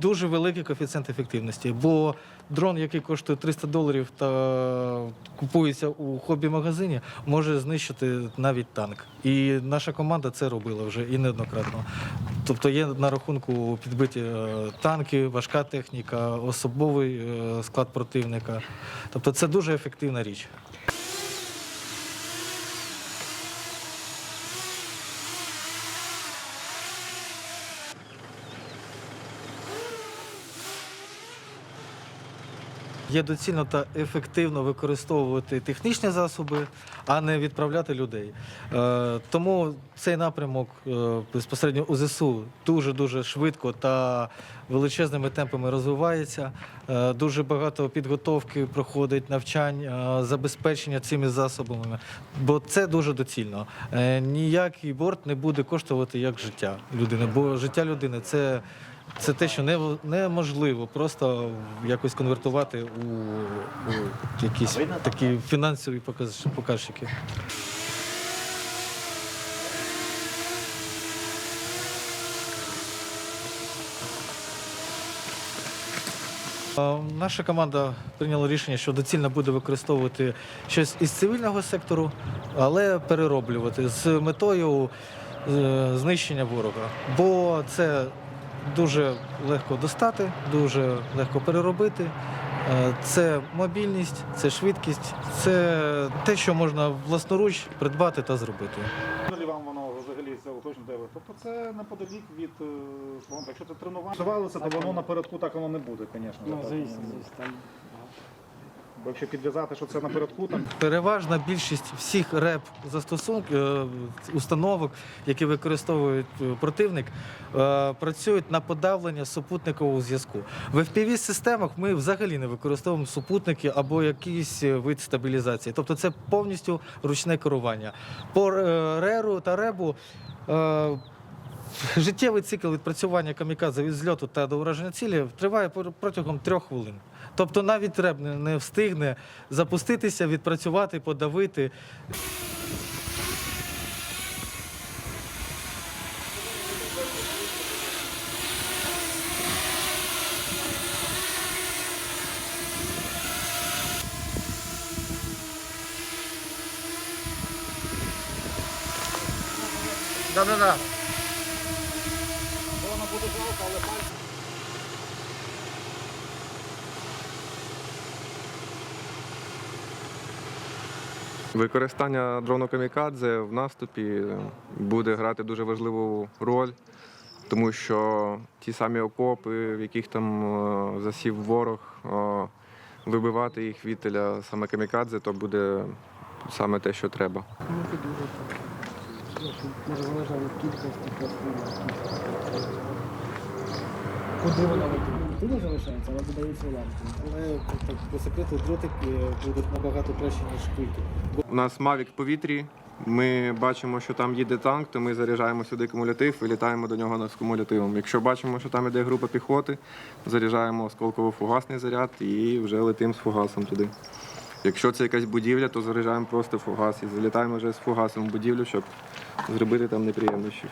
дуже великий коефіцієнт ефективності, бо дрон, який коштує 300 доларів та купується у хобі-магазині, може знищити навіть танк. І наша команда це робила вже і неоднократно. Тобто є на рахунку підбиті е, танки, важка техніка, особовий е, склад противника. Тобто це дуже ефективна річ. Є доцільно та ефективно використовувати технічні засоби, а не відправляти людей. Е, тому цей напрямок е, безпосередньо у ЗСУ дуже дуже швидко та величезними темпами розвивається. Е, дуже багато підготовки проходить, навчань, е, забезпечення цими засобами, бо це дуже доцільно. Е, ніякий борт не буде коштувати як життя людини, бо життя людини це. Це те, що не- неможливо просто якось конвертувати у, у якісь такі фінансові показ- показчики. Е, Наша команда прийняла рішення, що доцільно буде використовувати щось із цивільного сектору, але перероблювати з метою е, знищення ворога. Бо це дуже легко достати, дуже легко переробити. Е, Це мобільність, це швидкість, це те, що можна власноруч придбати та зробити. Взагалі вам воно взагалі це точно де ви? Тобто це неподалік від е, фронту. Якщо це тренування Тренувалося, то воно напередку так воно не буде, звісно. Ну, звісно, звісно. Бо якщо підв'язати, що це напередку, там Переважна більшість всіх реп застосунків е, установок, які використовують е, противник, е, працюють на подавлення супутникового зв'язку. В fpv системах ми взагалі не використовуємо супутники або якийсь вид стабілізації. Тобто це повністю ручне керування. По реру та ребу. Життєвий цикл відпрацювання камікадзе від зльоту та до ураження цілі триває протягом трьох хвилин. Тобто навіть реб не встигне запуститися, відпрацювати, подавити. Да-да-да. Буде жалко, але пальці. Використання дрону камікадзе в наступі буде грати дуже важливу роль, тому що ті самі окопи, в яких там е, засів ворог, е, вибивати їх вітеля саме камікадзе, то буде саме те, що треба. Може залежно від кількості просто. Куди вона? Туди залишається, але додається лампу. Але так, по секрету дротики будуть набагато краще, ніж кульки. У нас Mavic в повітрі. Ми бачимо, що там їде танк, то ми заряджаємо сюди кумулятив і літаємо до нього з кумулятивом. Якщо бачимо, що там іде група піхоти, заряджаємо осколково-фугасний заряд і вже летимо з фугасом туди. Якщо це якась будівля, то заряджаємо просто фугас і залітаємо вже з фугасом в будівлю, щоб зробити там неприємності.